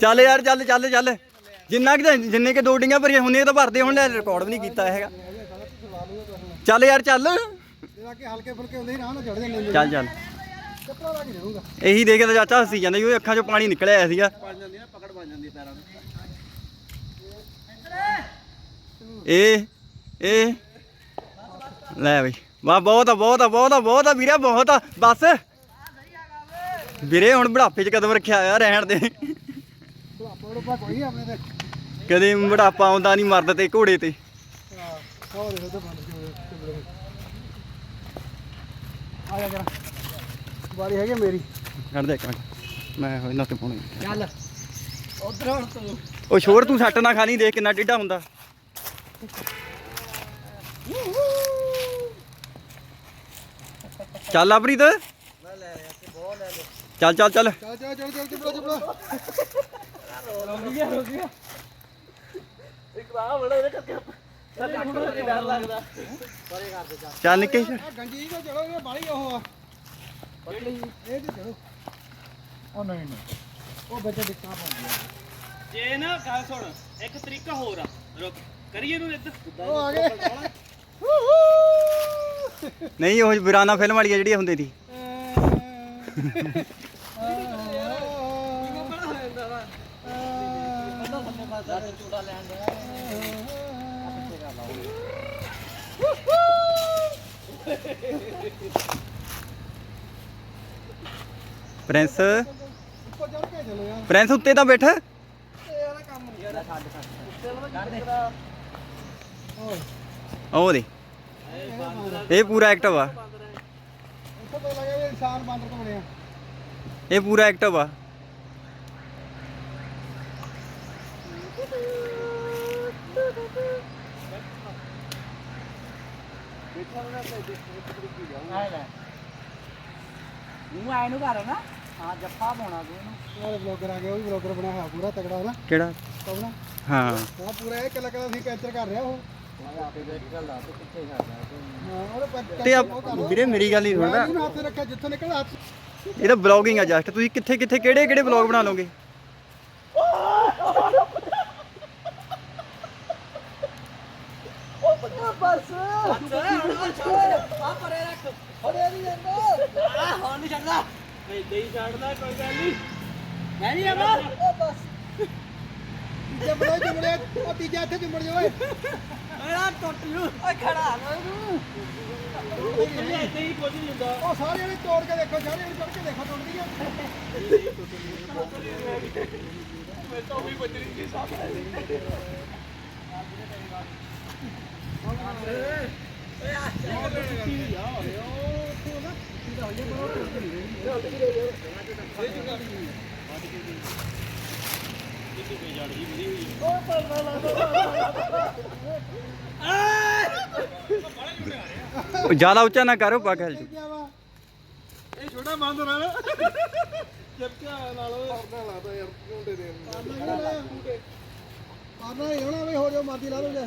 ਚੱਲ ਯਾਰ, ਚੱਲ ਚੱਲ ਚੱਲ। ਜਿੰਨਾ ਕਿ ਜਿੰਨੇ ਕਿ ਦੋ ਡਿੰਗਾਂ ਭਰੀਆਂ ਹੁੰਦੀਆਂ ਤਾਂ ਭਰਦੇ ਹੁਣ ਰਿਕਾਰਡ ਵੀ ਨਹੀਂ ਕੀਤਾ ਹੈਗਾ। ਚੱਲ ਯਾਰ, ਚੱਲ। ਹਲਕੇ ਫੁਲਕੇ ਹੁੰਦੇ ਸੀ ਨਾ ਨਾ ਚੜ ਜਾਂਦੇ ਚੱਲ ਚੱਲ। ਇਹੀ ਦੇਖ ਕੇ ਚਾਚਾ ਹੱਸੀ ਜਾਂਦਾ ਉਹ ਅੱਖਾਂ 'ਚੋਂ ਪਾਣੀ ਨਿਕਲ ਆਇਆ ਸੀਗਾ। ਇਹ ਇਹ ਲੈ ਬਈ। ਵਾਹ ਬਹੁਤ ਆ ਬਹੁਤ ਆ ਬਹੁਤ ਆ ਬਹੁਤ ਆ ਵੀਰੇ, ਬਹੁਤ ਆ। ਬਸ। ਵੀਰੇ, ਹੁਣ ਬੁਢਾਪੇ 'ਚ ਕਦਮ ਰੱਖਿਆ ਹੋਇਆ ਰਹਿਣ ਦੇ। ਕੋਈ ਆਪਣੇ ਤੇ ਕਦੇ ਬੁਢਾਪਾ ਆਉਂਦਾ ਨਹੀਂ ਮਰਦ ਤੇ ਘੋੜੇ ਤੇ। ਹਾਂ ਹੋਰ ਇਹਦੇ ਤੋਂ ਬੰਦ ਕਿਉਂ ਆ ਜਾ ਜਰਾ ਵਾਰੀ ਹੈਗੀ ਮੇਰੀ ਕੱਢ ਦੇ ਇੱਕ ਮਿੰਟ। ਮੈਂ ਇਹਨਾਂ ਤੇ ਪਾਉਣੀ ਚੱਲ। ਉਧਰ ਹੁਣ ਤੂੰ। ਉਹ ਛੋੜ ਤੂੰ ਸੱਟ ਨਾ ਖਾ ਲਈ ਦੇਖ ਕਿੰਨਾ ਟੇਢਾ ਹੁੰਦਾ। ਚੱਲ ਅਪਰੀਤ। ਲੈ ਲੈ ਤੇ ਬਹੁਤ ਲੈ ਲੈ ਚੱਲ ਚੱਲ ਚੱਲ। ਚੱਲ ਚੱਲ ਚੱਲ ਚੱਲ ਚੁਪੜਾ ਰੁਕ ਗਿਆ ਰੁਕ ਗਿਆ ਇੱਕ ਵਾਹ ਬੜਾ ਇਹਦੇ ਕਰਕੇ ਡਰ ਲੱਗਦਾ ਪਰੇ ਕਰ ਦੇ ਚੱਲ ਚੱਲ ਨਿੱਕੇ। ਗੰਜੀ ਤਾਂ ਚਲੋ ਇਹ ਬਾਲੀ ਉਹ ਆ ਪਤਲੀ ਇਹ ਤੇ ਚਲੋ ਉਹ ਨਹੀਂ ਨਹੀਂ ਉਹ ਬੱਚੇ ਦਿੱਕਾ ਪਾਉਂਦੀ ਜੇ ਨਾ ਗੱਲ ਸੁਣ ਇੱਕ ਤਰੀਕਾ ਹੋਰ ਆ। ਰੁਕ ਕਰੀਏ ਇਹਨੂੰ ਇੱਧਰ। ਉਹ ਆ ਗਏ। ਨਹੀਂ ਉਹ ਵਿਰਾਨਾ ਫਿਲਮ ਵਾਲੀ ਆ ਜਿਹੜੀ ਹੁੰਦੀ ਸੀ। ਪ੍ਰਿੰਸ। ਚੜ ਪ੍ਰਿੰਸ ਉੱਤੇ ਤਾਂ ਬੈਠ। ਇਹ ਵਾਲਾ ਕੰਮ ਨਹੀਂ ਯਾਰ ਛੱਡ ਛੱਡ ਦੇ ਉਹ ਦੇ ਇਹ ਪੂਰਾ ਐਕਟਿਵ ਆ। ਇਹ ਪੂਰਾ ਐਕਟਿਵ ਆ। ਆਏ ਲੈ ਮੂੰਹ ਆਏ ਨੂੰ ਕਰ ਨਾ ਹਾਂ ਜੱਫਾ ਪਾਉਣਾ ਤੂੰ ਇਹਨੂੰ ਉਹ ਬਲੌਗਰ ਆ ਗਿਆ ਉਹ ਵੀ ਬਲੌਗਰ ਬਣਿਆ ਹੋਇਆ ਪੂਰਾ ਤਗੜਾ ਨਾ ਕਿਹੜਾ? ਕੌਣਾ ਹਾਂ। ਹਾਂ ਪੂਰਾ ਇਹ ਕੱਲਾ ਕੱਲਾ ਸੀ ਕੈਪਚਰ ਕਰ ਰਿਹਾ ਉਹ ਹਾਂ ਉਹਦੇ ਪਰ ਤੇ ਆ ਵੀਰੇ ਮੇਰੀ ਗੱਲ ਹੀ ਸੁਣਦਾ। ਉਹਨੂੰ ਹੱਥ ਰੱਖਿਆ ਜਿੱਥੋਂ ਨਿਕਲਦਾ ਹੱਥ ਇਹ ਤਾਂ ਬਲੌਗਿੰਗ ਆ ਜਸਟ। ਤੁਸੀਂ ਕਿੱਥੇ ਕਿੱਥੇ ਕਿਹੜੇ ਕਿਹੜੇ ਬਲੌਗ ਬਣਾ ਲਓਗੇ? ਬਸ ਆ ਪਰੇ ਰੱਖ ਫੜੇ ਨਹੀਂ ਜਾਂਦਾ ਆ ਹੁਣ ਨਹੀਂ ਛੱਡਦਾ ਏਦਾਂ ਹੀ ਛੱਡਦਾ ਕੋਈ ਗੱਲ ਨਹੀਂ ਮੈਂ ਨਹੀਂ ਆਵਾ ਉਹ ਬਸ ਤੀਜਾ ਬੜਾ ਜੁਮੜਿਆ ਉਹ ਤੀਜਾ ਇੱਥੇ ਜੁਮੜ ਜਾ ਓਏ ਓਏ ਟੁੱਟ ਜੂ ਓਏ ਖੜਾ ਨਾ ਇਹਨੂੰ ਏਦਾਂ ਹੀ ਕੁਝ ਨਹੀਂ ਹੁੰਦਾ ਉਹ ਸਾਰੇ ਨੇ ਤੋੜ ਕੇ ਦੇਖੋ ਸਾਰੇ ਨੇ ਚੜ ਕੇ ਦੇਖੋ ਟੁੱਟਦੀ ਆ ਉਹ ਜ਼ਿਆਦਾ ਉੱਚਾ ਨਾ ਕਰੋ ਪਾ ਕੇ ਕਿਆ ਵਾ ਇਹ ਛੋਟਾ ਬੰਦ ਹੋਣਾ ਨਾ ਚੱਪਕਾ ਨਾਲ। ਪਰਨਾ ਲਾਦਾ ਯਾਰ ਝੁੰਡੇ ਦੇ ਪਰਨਾ ਹੀ ਹੋਣਾ ਵੀ ਹੋ ਜਾ ਮਰਦੀ ਲਾ ਲਓ ਜਾ।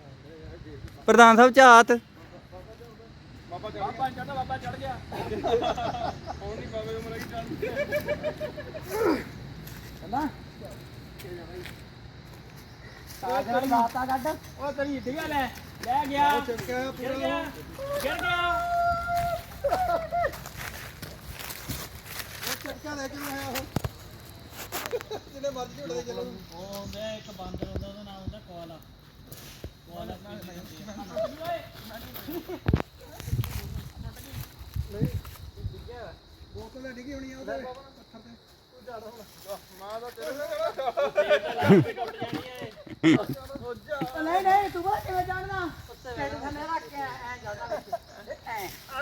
ਪ੍ਰਧਾਨ ਸਾਹਿਬ ਝਾਤ। ਬਾਬਾ ਚੜਦਾ ਬਾਬਾ ਚੜ ਗਿਆ ਹੁਣ ਨਹੀਂ ਬਾਬੇ ਉਮਰ ਕੀ ਚੜਦੀ ਸਾਗਰ ਲਾਤਾ ਕੱਢ ਉਹ ਤੇਰੀ ਢਿਆ ਲੈ ਲੈ ਗਿਆ ਚੱਕਾ ਪੂਰਾ ਗਿਰ ਗਿਆ ਉਹ ਚੱਕਾ ਲੈ ਕੇ ਆਇਆ ਉਹ ਜਿਹਨੇ ਮਰਜ਼ੀ ਝੁੰਡੇ ਦੇ ਉਹ ਹੁੰਦਾ ਇੱਕ ਬਾਂਦਰ ਹੁੰਦਾ ਉਹਦਾ ਨਾਮ ਹੁੰਦਾ ਕੋਆਲਾ। ਬੋਤਲ ਤਾਂ ਡਿੱਗੀ ਹੋਣੀ ਆ ਉਹਦੇ ਪੱਥਰ ਤੇ ਤੂੰ ਜਾ ਹੁਣ ਮਾਂ ਦਾ ਤੇਰੇ ਨਹੀਂ ਨਹੀਂ ਤੂੰ ਬਾਹਰ ਕਿਵੇਂ ਜਾਣਦਾ ਤੇਰੇ ਥੱਲੇ ਰੱਖ। ਕੇ ਐ ਜਾਂਦਾ ਵਿੱਚ ਐ ਹਾਂ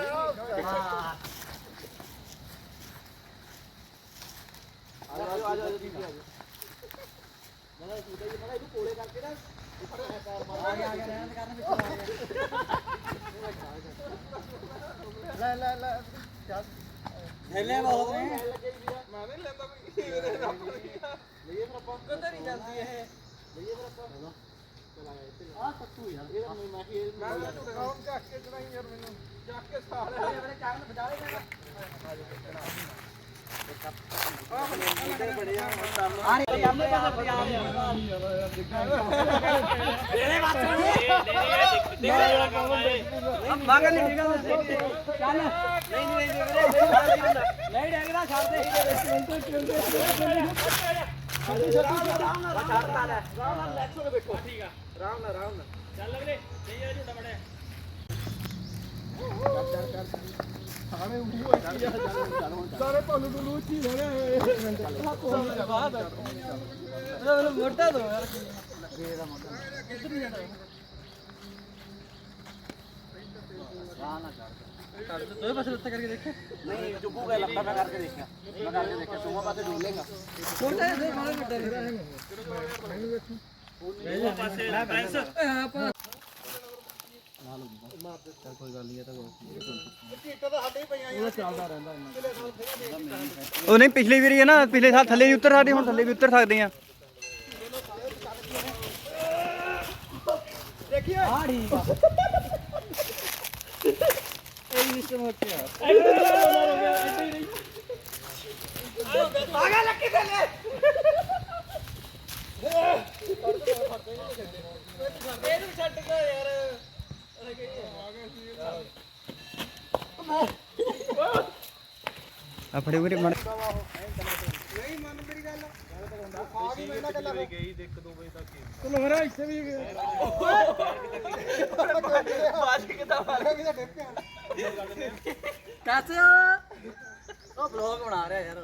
ਆ ਜਾ ਆ ਜਾ ਲੈ ਲੈ ਲੈ ਹਿੱਲੇ ਬਹੁਤ ਨੇ। ਮੈਂ ਨਹੀਂ ਲੈਂਦਾ ਕੋਈ ਇਹਦੇ ਨਾਲ ਲਈਏ ਫਿਰ ਆਪਾਂ ਕਿੱਧਰ ਨਹੀਂ ਜਾਂਦੀ ਇਹ ਲਈਏ ਫਿਰ ਆਪਾਂ ਆ ਸੱਤੂ ਯਾਰ ਇਹਦਾ ਮੈਂ ਮੈਂ ਇਹ ਮੈਂ ਤਾਂ ਦਿਖਾਉਂ ਚੱਕ ਕੇ ਚੜਾਈ ਯਾਰ ਮੈਨੂੰ ਚੱਕ ਕੇ ਸਾਲੇ ਮੇਰੇ ਚਾਰ ਬਜਾ ਲੈਣਾ ਆਰੇ ਸਾਹਮਣੇ ਪਾਸੇ ਬਜਾ ਮਗਰ ਨਹੀਂ ਠੀਕ ਆ ਚੱਲ ਨਹੀਂ ਨਹੀਂ ਨਹੀਂ ਵੀਰੇ ਨਹੀਂ ਡੈਗਦਾ ਛੱਡ ਦੇ ਸਾਰੇ ਭੰਨੂ ਨੂੰ ਲੂਚੀ ਹੋਣੇ ਮੋਟਾ ਦੋ ਯਾਰ ਦੋਏ ਪਾਸੇ ਲੱਤ ਕਰਕੇ ਦੇਖੇ ਨਹੀਂ ਚੁੱਪੂਗਾ ਲੱਤਾਂ ਮੈਂ ਕਰਕੇ ਦੇਖਿਆ ਮੈਂ ਕਰਕੇ ਦੇਖਿਆ ਸੋਮਾ ਪਾਸੇ ਡੋਲੇਗਾ ਛੋਟਾ ਜਿਹਾ ਦੇ ਮਾੜਾ ਵੱਡਾ ਉਹ ਨਹੀਂ ਪਿਛਲੀ ਵਾਰੀ ਹੈ ਨਾ ਪਿਛਲੇ ਸਾਲ ਥੱਲੇ ਵੀ ਉਤਰ ਸਕਦੇ ਹੁਣ ਥੱਲੇ ਵੀ ਉਤਰ ਸਕਦੇ ਆ ਆ ਠੀਕ ਆ ਇਹ ਸਿਸਟਮ ਹੋ ਗਿਆ ਆ। ਫੜੇ ਵੀਰੇ ਮੜ ਨਹੀਂ ਮੰਨ। ਮੇਰੀ ਗੱਲ ਆ ਗਈ ਮੈਂ ਨਾ ਗੱਲਾਂ ਗਈ ਦੇਖ 2 ਵਜੇ ਤੱਕ ਚਲੋ ਮੇਰਾ ਇੱਥੇ ਵੀ ਬਾਜ ਕਿਦਾਂ ਮਾਰਿਆ ਕਿਦਾਂ ਡਿੱਗ ਪਿਆ ਕੱਸ ਉਹ ਬਲੌਗ ਬਣਾ ਰਿਹਾ ਯਾਰ